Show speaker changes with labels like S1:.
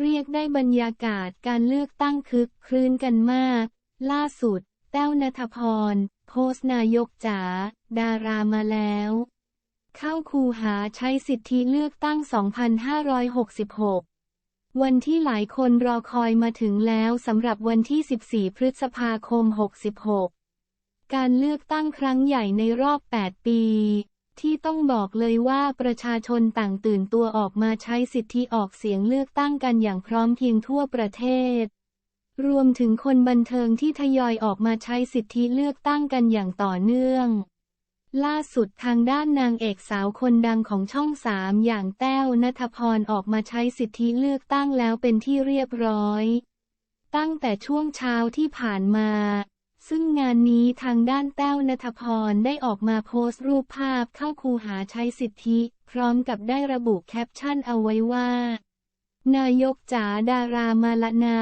S1: เรียกได้บรรยากาศการเลือกตั้งคึกครื้นกันมาก ล่าสุด แต้วนัทพร โพสนายกจ๋าดารามาแล้ว เข้าคูหาใช้สิทธิเลือกตั้ง 2566วันที่หลายคนรอคอยมาถึงแล้วสำหรับวันที่ 14 พฤษภาคม 66 การเลือกตั้งครั้งใหญ่ในรอบ 8 ปี ต้องบอกเลยว่าประชาชนต่างตื่นตัวออกมาใช้สิทธิออกเสียงเลือกตั้งกันอย่างพร้อมเพรียงทั่วประเทศ รวมถึงคนบันเทิงที่ทยอยออกมาใช้สิทธิเลือกตั้งกันอย่างต่อเนื่อง ล่าสุดทางด้านนางเอกสาวคนดังของช่องสามอย่างแต้วนัทพรออกมาใช้สิทธิเลือกตั้งแล้วเป็นที่เรียบร้อย ตั้งแต่ช่วงเช้าที่ผ่านมา ซึ่งงานนี้ทางด้านแต้วนัทพรได้ออกมาโพสต์รูปภาพเข้าคูหาใช้สิทธิ พร้อมกับได้ระบุแคปชั่นเอาไว้ว่า นายกจ๋าดารามาละนา